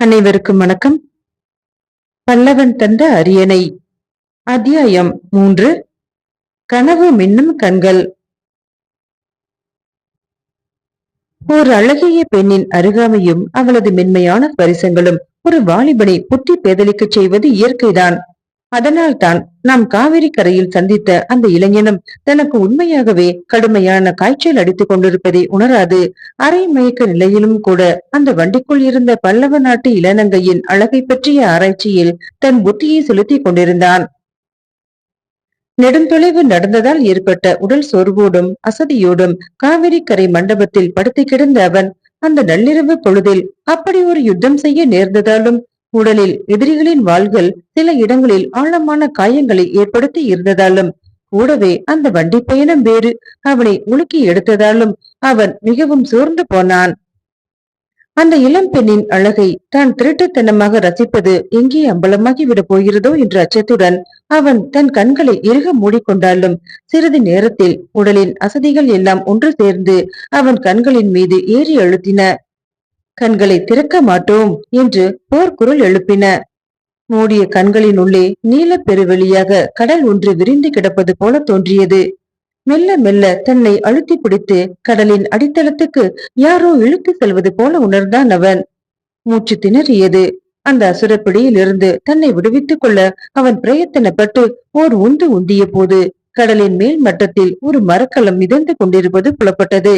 அனைவருக்கும் வணக்கம். பல்லவன் தந்த அரியணை. அத்தியாயம் மூன்று. கனவு மின்னும் கண்கள். ஒரு அழகிய பெண்ணின் அருகாமையும் அவளது மென்மையான பரிசங்களும் ஒரு வாலிபனை புத்தி பேதலிக்கச் செய்வது இயற்கைதான். அதனால் தான் நாம் காவிரி கரையில் சந்தித்த அந்த இளைஞனும் தனக்கு உண்மையாகவே கடுமையான காய்ச்சல் அடித்துக் கொண்டிருப்பதை உணராது அரை மயக்க நிலையிலும் கூட அந்த வண்டிக்குள் இருந்த பல்லவ நாட்டு இளநங்கையின் அழகை பற்றிய ஆராய்ச்சியில் தன் புத்தியை செலுத்திக் கொண்டிருந்தான். நெடுந்தொலைவு நடந்ததால் ஏற்பட்ட உடல் சோர்வோடும் அசதியோடும் காவிரி கரை மண்டபத்தில் படுத்து கிடந்த அவன் அந்த நள்ளிரவு பொழுதில் அப்படி ஒரு யுத்தம் செய்ய நேர்ந்ததாலும் உடலில் எதிரிகளின் வாள்கள் சில இடங்களில் ஆழமான காயங்களை ஏற்படுத்தி இருந்ததாலும் கூடவே அந்த வண்டி பயணம் வேறு அவனை உலுக்கி எடுத்ததாலும் அவன் மிகவும் சோர்ந்து போனான். அந்த இளம் பெண்ணின் அழகை தான் திருட்டுத்தனமாக ரசிப்பது எங்கே அம்பலமாகி விட போகிறதோ என்ற அச்சத்துடன் அவன் தன் கண்களை இறுக மூடிக்கொண்டாலும் சிறிது நேரத்தில் உடலின் அசதிகள் எல்லாம் ஒன்று சேர்ந்து அவன் கண்களின் மீது ஏறி அழுத்தின கண்களை திறக்க மாட்டோம் என்று போர்க்குரல் எழுப்பின. மூடிய கண்களின் உள்ளே நீல பெருவெளியாக கடல் ஒன்று விரிந்து கிடப்பது போல தோன்றியது. மெல்ல மெல்ல தன்னை அழுத்தி பிடித்து கடலின் அடித்தளத்துக்கு யாரோ இழுத்து செல்வது போல உணர்ந்தான் அவன். மூச்சு திணறியது. அந்த அசுரப்பிடியில் இருந்து தன்னை விடுவித்துக் கொள்ள அவன் பிரயத்தனப்பட்டு ஓர் உந்து உந்திய போது கடலின் மேல் மட்டத்தில் ஒரு மரக்கலம் மிதந்து கொண்டிருப்பது புலப்பட்டது.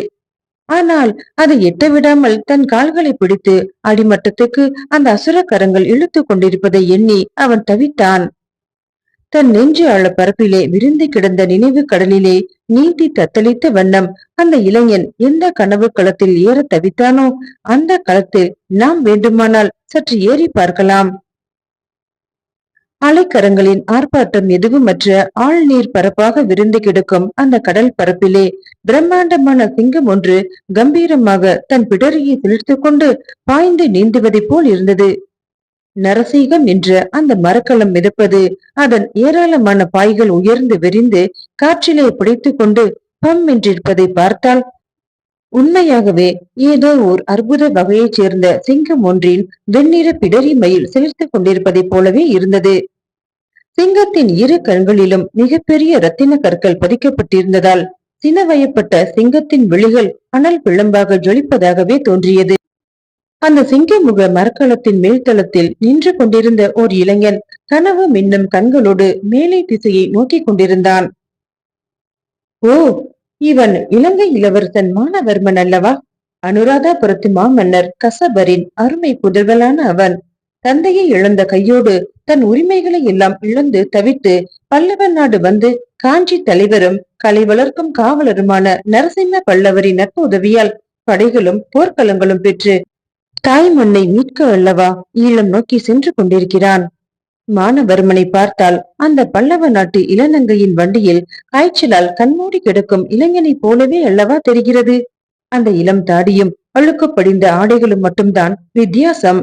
ஆனால் அதை எட்ட விடாமல் தன் கால்களை பிடித்து அடிமட்டத்துக்கு அந்த அசுர கரங்கள் இழுத்து கொண்டிருப்பதை எண்ணி அவன் தவித்தான். தன் நெஞ்சு ஆழ பரப்பிலே விருந்து கிடந்த நினைவு கடலிலே நீந்தி தத்தளித்த வண்ணம் அந்த இளைஞன் எந்த கனவு களத்தில் ஏற தவித்தானோ அந்த களத்தில் நாம் வேண்டுமானால் சற்று ஏறி பார்க்கலாம். அலைக்கரங்களின் ஆர்ப்பாட்டம் எதுவுமற்ற ஆழ்நீர் பரப்பாக விருந்து கிடக்கும் அந்த கடல் பரப்பிலே பிரம்மாண்டமான சிங்கம் ஒன்று கம்பீரமாக தன் பிடரியை சிலிர்த்துக் கொண்டு பாய்ந்து நீந்துவதைப் போல் இருந்தது. நரசீகம் என்ற அந்த மரக்கலம் மிதப்பது அதன் ஏராளமான பாய்கள் உயர்ந்து விரிந்து காற்றிலே பிடித்துக் கொண்டு பம் என்றிருப்பதை பார்த்தால் உண்மையாகவே ஏதோ ஓர் அற்புத வகையைச் சேர்ந்த சிங்கம் ஒன்றின் வெண்ணிற பிடரி மயில் செலுத்திக் கொண்டிருப்பதைப் போலவே இருந்தது. சிங்கத்தின் இரு கண்களிலும் மிகப்பெரிய ரத்தின கற்கள் பதிக்கப்பட்டிருந்ததால் சினவயப்பட்ட சிங்கத்தின் விழிகள் அனல் பிழம்பாக ஜொலிப்பதாகவே தோன்றியது. அந்த சிங்கமுக மரக்கலத்தின் மேல்தளத்தில் நின்று கொண்டிருந்த ஓர் இளைஞன் கனவு மின்னும் கண்களோடு மேலே திசையை நோக்கி கொண்டிருந்தான். ஓ இவன் இலங்கை இளவரசன் மானவர்மன் அல்லவா? அனுராதாபுரத்து மாமன்னர் கசபரின் அருமை புதல்வலான அவன். தந்தையை இழந்த கையோடு தன் உரிமைகளை எல்லாம் இழந்து தவித்து பல்லவ நாடு வந்து காஞ்சி தலைவரும் கலை வளர்க்கும் காவலருமான நரசிம்ம பல்லவரின் நட்பு உதவியால் படைகளும் போர்க்களங்களும் பெற்று தாய் மண்ணை மீட்க அல்லவா ஈழம் நோக்கி சென்று கொண்டிருக்கிறான். மானவர்மனை பார்த்தால் அந்த பல்லவ நாட்டு இளநங்கையின் வண்டியில் காய்ச்சலால் கண்மூடி கிடக்கும் இளைஞனை போலவே அல்லவா தெரிகிறது? அந்த இளம் தாடியும் அழுக்கப்படிந்த ஆடைகளும் மட்டும்தான் வித்தியாசம்.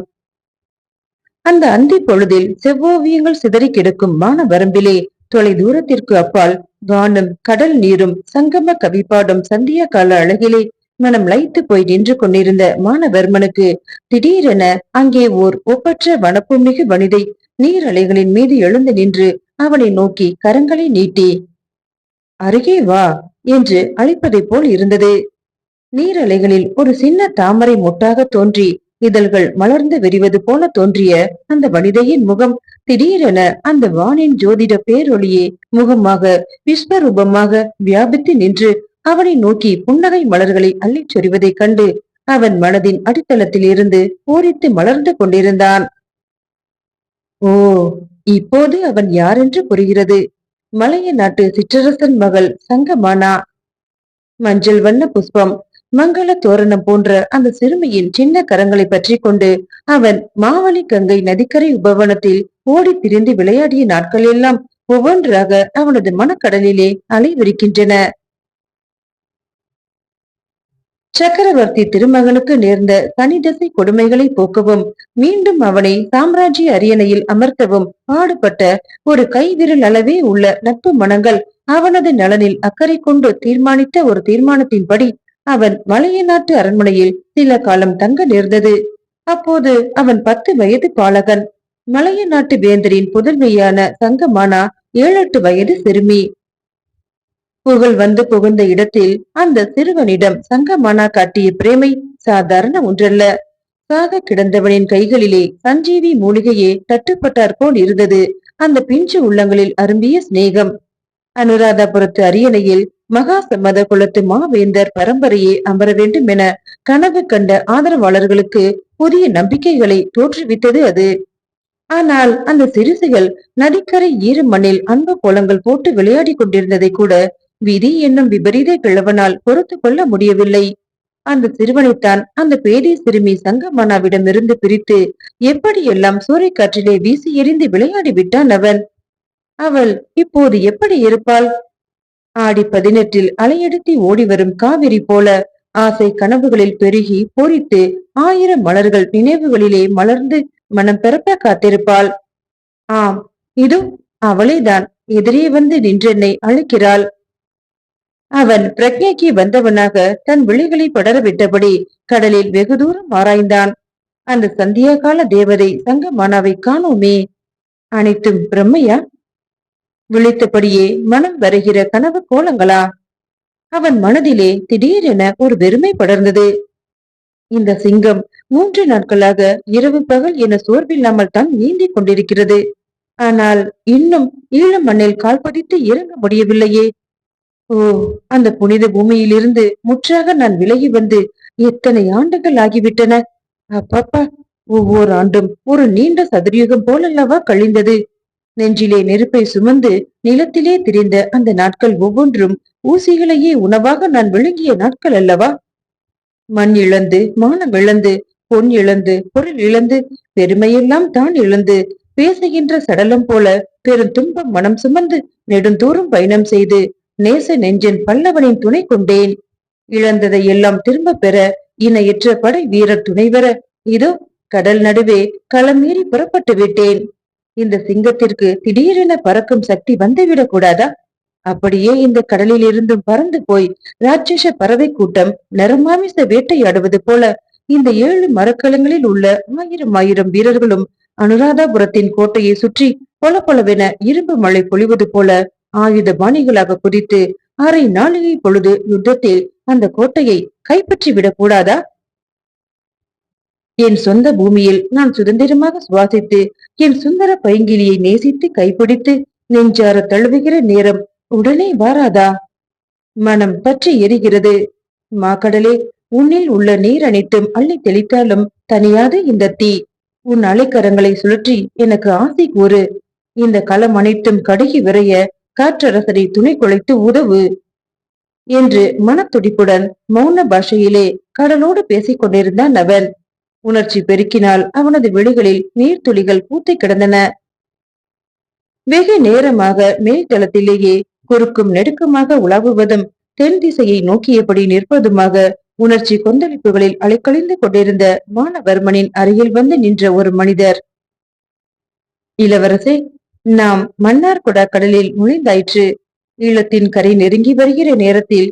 அந்த அந்தி பொழுதில் செவ்வோவியங்கள் சிதறி கிடக்கும் மான வரம்பிலே தொலை தூரத்திற்கு அப்பால் வானம் கடல் நீரும் சங்கம கவிப்பாடும் சந்தியா கால அழகிலே மனம் லைத்து போய் நின்று கொண்டிருந்த மானவர்மனுக்கு திடீரென அங்கே ஓர் ஒப்பற்ற வனப்புமிகு வனிதை நீர் அலைகளின் மீது எழுந்து நின்று அவனை நோக்கி கரங்களை நீட்டி அருகே வா என்று அழைப்பதைப் போல் இருந்தது. நீரலைகளில் ஒரு சின்ன தாமரை மொட்டாக தோன்றி இதழ்கள் மலர்ந்து விரிவது போல தோன்றிய அந்த வனிதையின் முகம் திடீரென அந்த வானின் ஜோதிட பேரொளியே முகமாக விஸ்வரூபமாக வியாபித்து நின்று அவனை நோக்கி புன்னகை மலர்களை அள்ளிச் சொறிவதைக் கண்டு அவன் மனதின் அடித்தளத்தில் இருந்து பூரித்து மலர்ந்து கொண்டிருந்தான். ஓ இப்போது அவன் யாரென்று புரிகிறது? மலைய நாட்டு சிற்றரசன் மகள் சங்கமானா? மஞ்சள் வண்ண புஷ்பம் மங்கள தோரணம் போன்ற அந்த சிறுமியின் சின்ன கரங்களை பற்றி கொண்டு அவன் மாவலி கங்கை நதிக்கரை உபவனத்தில் ஓடி திரிந்து விளையாடிய நாட்கள் எல்லாம் ஒவ்வொன்றாக அவனது மனக்கடலிலே அலைவிரிக்கின்றன. சக்கரவர்த்தி திருமகனுக்கு நேர்ந்த சனிதசை கொடுமைகளை போக்கவும் மீண்டும் அவனை சாம்ராஜ்ய அரியணையில் அமர்த்தவும் பாடுபட்ட ஒரு கைவிரல் அளவே உள்ள நட்பு மனங்கள் அவனது நலனில் அக்கறை கொண்டு தீர்மானித்த ஒரு தீர்மானத்தின்படி அவன் மலைய நாட்டு அரண்மனையில் சில காலம் தங்க நேர்ந்தது. அப்போது அவன் பத்து வயது பாலகன். மலைய நாட்டு வேந்தரின் புதல்வியான தங்கமானா ஏழெட்டு வயது சிறுமி. புகழ் வந்து புகுந்த இடத்தில் அந்த சிறுவனிடம் சங்கமானா காட்டிய பிரேமை சாதாரண ஒன்றல்ல. சாக கிடந்தவனின் கைகளிலே சஞ்சீவி மூலிகையே தட்டுப்பட்டார் போல் இருந்தது. அந்த பிஞ்சு உள்ளங்களில் அரும்பிய சிநேகம். அனுராதபுரத்து அரியணையில் மகா சம்மத குலத்து மாவேந்தர் பரம்பரையே அமர வேண்டும் என கனவு கண்ட ஆதரவாளர்களுக்கு புதிய நம்பிக்கைகளை தோற்றுவித்தது அது. ஆனால் அந்த சிறுசுகள் நதிக்கரை ஈர மண்ணில் அன்பு கோலங்கள் போட்டு விளையாடி கொண்டிருந்ததை கூட விதி என்னும் விபரீத கிழவனால் பொறுத்து கொள்ள முடியவில்லை. அந்த சிறுவனைத்தான் அந்த பேதை சிறுமி சங்கமனாவிடமிருந்து பிரித்து எப்படியெல்லாம் சூறைக்காற்றிலே வீசி எறிந்து விளையாடி விட்டான் அவன்? அவள் இப்போது எப்படி இருப்பாள்? ஆடி பதினெட்டில் அலையெடுத்தி ஓடி வரும் காவிரி போல ஆசை கனவுகளில் பெருகி பொறித்து ஆயிரம் மலர்கள் நினைவுகளிலே மலர்ந்து மனம் பெறப்ப காத்திருப்பாள். ஆம் இது அவளேதான் எதிரே வந்து நின்றென்னை அழைக்கிறாள். அவன் பிரக்ஞைக்கு வந்தவனாக தன் விழிகளை படர விட்டபடி கடலில் வெகு தூரம் ஆராய்ந்தான். அந்த சந்தியா கால தேவதை சங்கமானாவை காணோமே. அனைத்தும் பிரம்மையா? விழித்தபடியே மனம் வருகிற கனவு கோலங்களா? அவன் மனதிலே திடீரென ஒரு வெறுமை படர்ந்தது. இந்த சிங்கம் மூன்று நாட்களாக இரவு பகல் என சோர்வில்லாமல் தான் நீந்திக் கொண்டிருக்கிறது. ஆனால் இன்னும் ஈழ மண்ணில் கால் பதித்து இறங்க முடியவில்லையே. ஓ அந்த புனித பூமியிலிருந்து முற்றாக நான் விலகி வந்து எத்தனை ஆண்டுகள் ஆகிவிட்டன? அப்பப்பா ஒவ்வொரு ஆண்டும் ஒரு நீண்ட சதுரியுகம் போலல்லவா கழிந்தது. நெஞ்சிலே நெருப்பை சுமந்து நிலத்திலே திரிந்த அந்த நாட்கள் ஒவ்வொன்றும் ஊசிகளையே உணவாக நான் விழுங்கிய நாட்கள் அல்லவா? மண் இழந்து மானம் இழந்து பொன் இழந்து பொருள் இழந்து பெருமையெல்லாம் தான் இழந்து பேசுகின்ற சடலம் போல பெரும் துன்பம் மனம் சுமந்து நெடுந்தூரம் பயணம் செய்து நேச நெஞ்சன் பல்லவனின் துணை கொண்டேன். இழந்ததை எல்லாம் திரும்ப பெற இணையற்ற படை வீரர் துணைவர இதோ கடல் நடுவே களமீறி புறப்பட்டு விட்டேன். இந்த சிங்கத்திற்கு திடீரென பறக்கும் சக்தி வந்துவிடக் கூடாதா? அப்படியே இந்த கடலில் இருந்தும் பறந்து போய் ராட்சச பறவை கூட்டம் நரமாமிச வேட்டையாடுவது போல இந்த ஏழு மரக்கலங்களில் உள்ள ஆயிரம் ஆயிரம் வீரர்களும் அனுராதாபுரத்தின் கோட்டையை சுற்றி பொல பொலவென இரும்பு மழை பொழிவது போல ஆயுத பாணிகளாக குதித்து அரை நாளிகை பொழுது யுத்தத்தில் அந்த கோட்டையை கைப்பற்றி விடக் கூடாதா? என் சொந்த பூமியில் நான் சுதந்திரமாக சுவாசித்து என் சுந்தர பைங்கிலியை நேசித்து கைப்பிடித்து நெஞ்சார தழுவுகிற நேரம் உடனே வாராதா? மனம் பற்றி எரிகிறது. மாக்கடலே உன்னில் உள்ள நீர் அனைத்தும் அள்ளி தெளித்தாலும் தனியாது இந்த தீ. உன் அலைக்கரங்களை சுழற்றி எனக்கு ஆசை கூறு. இந்த களம் அனைத்தும் கடுகி விரைய காற்றரசரை துணை குலைத்து உதவு என்று மனத்துடிப்புடன் மௌன பாஷையிலே கடலோடு பேசிக் கொண்டிருந்தான் அவன். உணர்ச்சி பெருக்கினால் அவனது விழிகளில் நீர்த்துளிகள் பூத்தி கிடந்தன. வெகு நேரமாக மேல்தளத்திலேயே குறுக்கும் நெடுக்குமாக உலாவுவதும் தென் திசையை நோக்கியபடி நிற்பதுமாக உணர்ச்சி கொந்தளிப்புகளில் அலைக்கழிந்து கொண்டிருந்த மானவர்மனின் அருகில் வந்து நின்ற ஒரு மனிதர். இளவரசே நாம் மன்னார்குடா கடலில் முழிந்தாயிற்று ஈழத்தின் கரை நெருங்கி வருகிற நேரத்தில்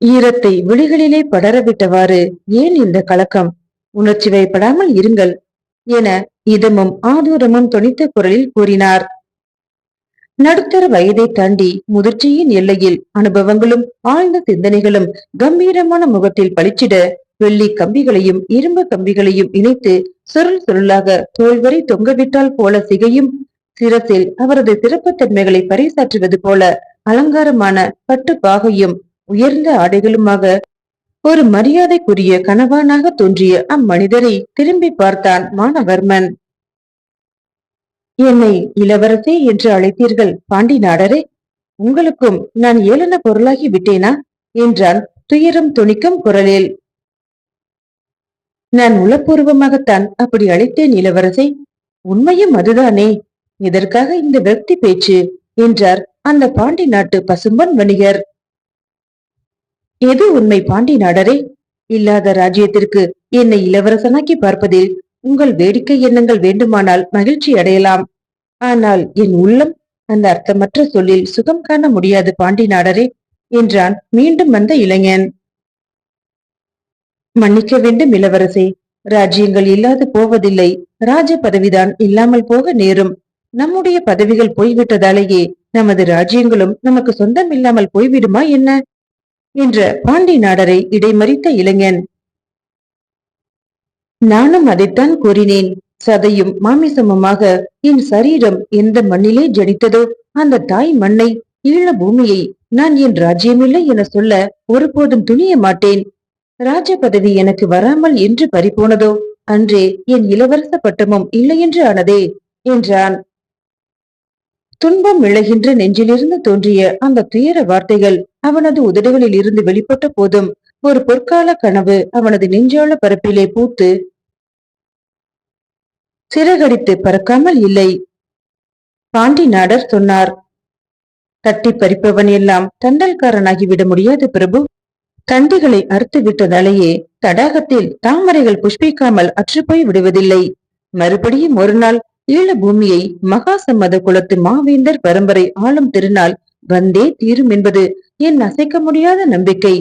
ஈரத்தை விழிகளிலே படரவிட்டவாறு ஏன் இந்த கலக்கம்? உணர்ச்சி வைப்படாமல் இருங்கள் என இதமும் ஆதூரமும் துணித்த குரலில் கூறினார். நடுத்தர வயதை தாண்டி முதிர்ச்சியின் எல்லையில் அனுபவங்களும் ஆழ்ந்த சிந்தனைகளும் கம்பீரமான முகத்தில் பளிச்சிட வெள்ளி கம்பிகளையும் இரும்பு கம்பிகளையும் இணைத்து சுருள் சுருளாக தோல்வரை தொங்கவிட்டால் போல சிகையும் சிரசில் அவரது சிறப்புத்தன்மைகளை பறைசாற்றுவது போல அலங்காரமான பட்டு பாகையும் உயர்ந்த ஆடைகளுமாக ஒரு மரியாதைக்குரிய கணவானாக தோன்றிய அம்மனிதரை திரும்பி பார்த்தான் மானவர்மன் என்னை இளவரசே என்று அழைத்தீர்கள் பாண்டி நாடரே உங்களுக்கும் நான் ஏளன பொருளாகி விட்டேனா? என்றான் துயரம் துணிக்கும் குரலில். நான் உளப்பூர்வமாகத்தான் அப்படி அழைத்தேன் இளவரசே. உண்மையும் அதுதானே. இதற்காக இந்த விரக்தி பேச்சு? என்றார் அந்த பாண்டி நாட்டு பசும்பன் வணிகர். எது உண்மை பாண்டி நாடரே? இல்லாத ராஜ்யத்திற்கு என்னை இளவரசனாக்கி பார்ப்பதில் உங்கள் வேடிக்கை எண்ணங்கள் வேண்டுமானால் மகிழ்ச்சி அடையலாம். ஆனால் என் உள்ளம் அந்த அர்த்தமற்ற சொல்லில் சுகம் காண முடியாது பாண்டி நாடரே என்றான் மீண்டும் வந்த இளைஞன். மன்னிக்க வேண்டும் இளவரசே ராஜ்யங்கள் இல்லாது போவதில்லை. ராஜ பதவிதான் இல்லாமல் போக நேரும். நம்முடைய பதவிகள் போய்விட்டதாலேயே நமது ராஜ்யங்களும் நமக்கு சொந்தம் இல்லாமல் போய்விடுமா என்ன? என்ற பாண்டி நாடரை இடைமறித்த இளைஞன். நானும் அதைத்தான் கூறினேன். சதையும் மாமிசமுமாக என் சரீரம் எந்த மண்ணிலே ஜனித்ததோ அந்த தாய் மண்ணை ஈழ பூமியை நான் என் ராஜ்யமில்லை என சொல்ல ஒருபோதும் துணிய மாட்டேன். ராஜ பதவி எனக்கு வராமல் என்று பறிபோனதோ அன்றே என் இளவரச பட்டமும் இல்லையென்று ஆனதே என்றான். துன்பம் விளைகின்ற நெஞ்சிலிருந்து தோன்றிய அந்த துயர வார்த்தைகள் அவனது உதடுகளில் இருந்து வெளிப்பட்ட போதும் ஒரு பொற்கால கனவு அவனது நெஞ்சால பரப்பிலே பூத்து சிறகடித்து பறக்காமல் இல்லை. பாண்டி நாடர் சொன்னார் தட்டி பறிப்பவன் எல்லாம் தண்டல்காரனாகிவிட முடியாது பிரபு. தண்டிகளை அறுத்து விட்டதாலேயே தடாகத்தில் தாமரைகள் புஷ்பிக்காமல் அற்றுப்போய் விடுவதில்லை. மறுபடியும் ஒரு நாள் ஈழ பூமியை மகா சம்மத குலத்து மாவேந்தர் பரம்பரை ஆளும் திருநாள் வந்தே தீரும் என்பது என் அசைக்க முடியாத நம்பிக்கை.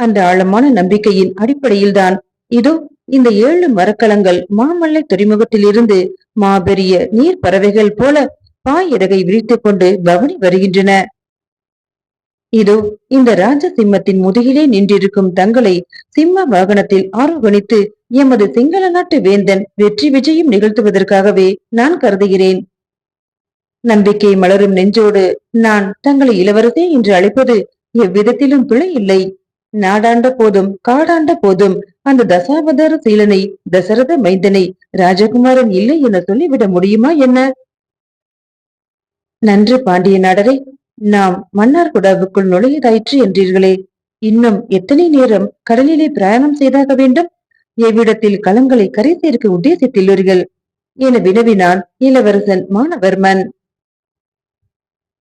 அந்த ஆழமான நம்பிக்கையின் அடிப்படையில்தான் இதோ இந்த ஏழு மரக்கலங்கள் மாமல்லை துறைமுகத்தில் இருந்து மாபெரிய நீர் பறவைகள் போல பாயிறகை விரித்துக் கொண்டு பவனி வருகின்றன. இதோ இந்த ராஜசிம்மத்தின் முதுகிலே நின்றிருக்கும் தங்களை சிம்ம வாகனத்தில் ஆரோகணித்து எமது சிங்கள நாட்டு வேந்தன் வெற்றி விஜயம் நிகழ்த்துவதற்காகவே நான் கருதுகிறேன். நம்பிக்கை மலரும் நெஞ்சோடு நான் தங்களை இளவரசே என்று அழைப்பது எவ்விதத்திலும் பிழை இல்லை. நாடாண்ட போதும் காடாண்ட போதும். அந்த தசாவதார சீலனை தசரத மைந்தனை ராஜகுமாரன் இல்லை என சொல்லிவிட முடியுமா என்ன? நன்று பாண்டிய நாடரை நாம் மன்னார் குடாவுக்குள் நுழையதாயிற்று என்றீர்களே. இன்னும் எத்தனை நேரம் கடலிலே பிரயாணம் செய்தாக வேண்டும்? எவ்விடத்தில் களங்களை கரை சேர்க்க உத்தேசித்துள்ளீர்கள் என வினவினான் இளவரசன் மானவர்மன்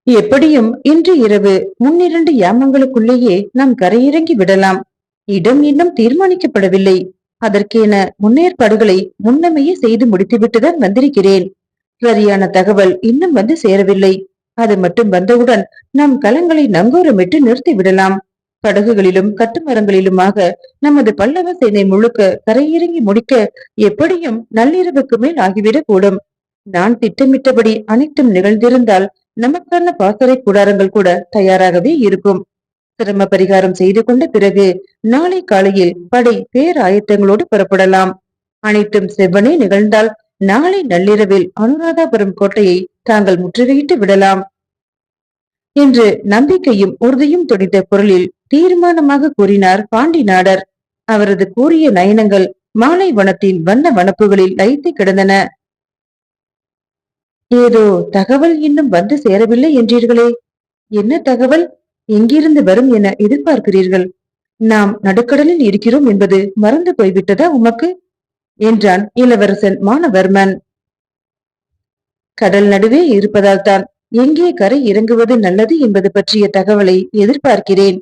எப்படியும் இன்று இரவு முன்னிரண்டு யாமங்களுக்குள்ளேயே நாம் கரையிறங்கி விடலாம். இடம் இன்னும் தீர்மானிக்கப்படவில்லை. அதற்கேன முன்னேற்பாடுகளை முன்னமையே செய்து முடித்துவிட்டுதான் வந்திருக்கிறேன். சரியான தகவல் இன்னும் வந்து சேரவில்லை. அது மட்டும் வந்தவுடன் நாம் கலங்களை நங்கூரமிட்டு நிறுத்தி விடலாம். படகுகளிலும் கட்டுமரங்களிலுமாக நமது பல்லவ சேனை முழுக்க கரையிறங்கி முடிக்க எப்படியும் நள்ளிரவுக்கு மேல் ஆகிவிடக் கூடும் நான் திட்டமிட்டபடி அனைத்தும் நிகழ்ந்திருந்தால் நமக்கான பாசறை கூடாரங்கள் கூட தயாராகவே இருக்கும். சிரம பரிகாரம் செய்து கொண்ட பிறகு நாளை காலையில் படை பேராயத்தங்களோடு புறப்படலாம். அனைத்தும் செவ்வனே நிகழ்ந்தால் நாளை நள்ளிரவில் அனுராதாபுரம் கோட்டையை தாங்கள் முற்றுகையிட்டு விடலாம். என்று நம்பிக்கையும் உறுதியும் துடித்த குரலில் தீர்மானமாக கூறினார் பாண்டி நாடர் அவரது கூறிய நயனங்கள் மாலை வனத்தின் வண்ண வனப்புகளில் லைத்து கிடந்தன. ஏதோ தகவல் இன்னும் வந்து சேரவில்லை என்றீர்களே. என்ன தகவல்? எங்கிருந்து வரும் என எதிர்பார்க்கிறீர்கள். நாம் நடுக்கடலில் இருக்கிறோம் என்பது மறந்து போய்விட்டதா உமக்கு? என்றான் இளவரசன் மானவர்மன். கடல் நடுவே இருப்பதால் தான் எங்கே கரை இறங்குவது நல்லது என்பது பற்றிய தகவலை எதிர்பார்க்கிறேன்.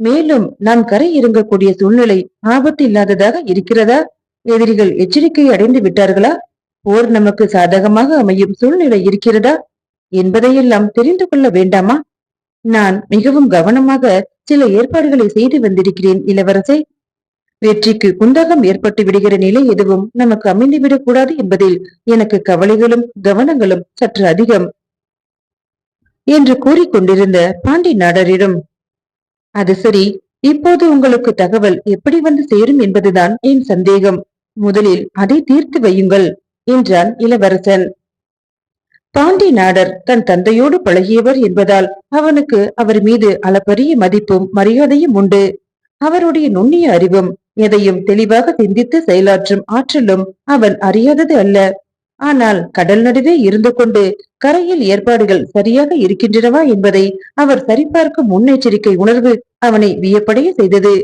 மேலும் நாம் கரை இறங்கக்கூடிய சூழ்நிலை ஆபத்து இல்லாததாக இருக்கிறதா? எதிரிகள் எச்சரிக்கை அடைந்து விட்டார்களா? போர் நமக்கு சாதகமாக அமையும் சூழ்நிலை இருக்கிறதா என்பதையெல்லாம் தெரிந்து கொள்ள வேண்டாமா? நான் மிகவும் கவனமாக சில ஏற்பாடுகளை செய்து வந்திருக்கிறேன் இளவரசை. வெற்றிக்கு குந்தகம் ஏற்பட்டு விடுகிற நிலை எதுவும் நமக்கு அமைந்துவிடக் கூடாது என்பதில் எனக்கு கவலைகளும் கவனங்களும் சற்று அதிகம். என்று கூறிக்கொண்டிருந்த பாண்டி நாடரிடம் அது சரி இப்போது உங்களுக்கு தகவல் எப்படி வந்து சேரும் என்பதுதான் என் சந்தேகம். முதலில் அதை தீர்த்து வையுங்கள். என்றான் இளவரசன். பாண்டி நாடர் தன் தந்தையோடு பழகியவர் என்பதால் அவனுக்கு அவர் மீது அளப்பரிய மதிப்பும் மரியாதையும் உண்டு. அவருடைய நுண்ணிய அறிவும் எதையும் தெளிவாக சிந்தித்து செயலாற்றும் ஆற்றலும் அவன் அறியாதது அல்ல. ஆனால் கடல் நடுவே இருந்து கொண்டு கரையில் ஏற்பாடுகள் சரியாக இருக்கின்றனவா என்பதை அவர் சரிபார்க்கும் முன்னெச்சரிக்கை உணர்வு அவனை வியப்படைய செய்தது.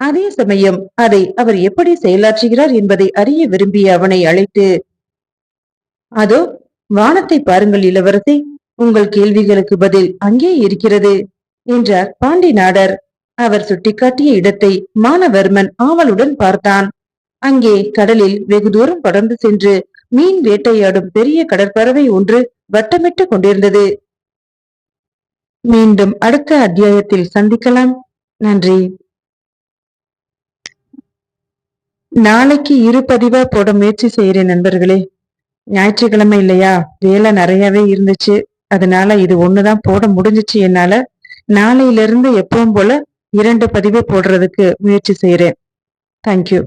அதே சமயம் அதை அவர் எப்படி செயலாற்றுகிறார் என்பதை அறிய விரும்பிய அவனை அழைத்து அதோ வானத்தை பாருங்கள் இளவரசி உங்கள் கேள்விகளுக்கு பதில் அங்கே இருக்கிறது என்றார் பாண்டி நாடர் அவர் சுட்டிக்காட்டிய இடத்தை மானவர்மன் ஆவலுடன் பார்த்தான். அங்கே கடலில் வெகு தூரம் படர்ந்து சென்று மீன் வேட்டையாடும் பெரிய கடற்பறவை ஒன்று வட்டமிட்டு கொண்டிருந்தது. மீண்டும் அடுத்த அத்தியாயத்தில் சந்திக்கலாம். நன்றி. நாளைக்கு இரு பதிவா போட முயற்சி செய்கிறேன் நண்பர்களே. ஞாயிற்றுக்கிழமை இல்லையா? வேலை நிறையவே இருந்துச்சு. அதனால இது ஒண்ணுதான் போட முடிஞ்சுச்சு என்னால. நாளையில இருந்து எப்பவும் போல இரண்டு பதிவு போடுறதுக்கு முயற்சி செய்யறேன் தேங்க்யூ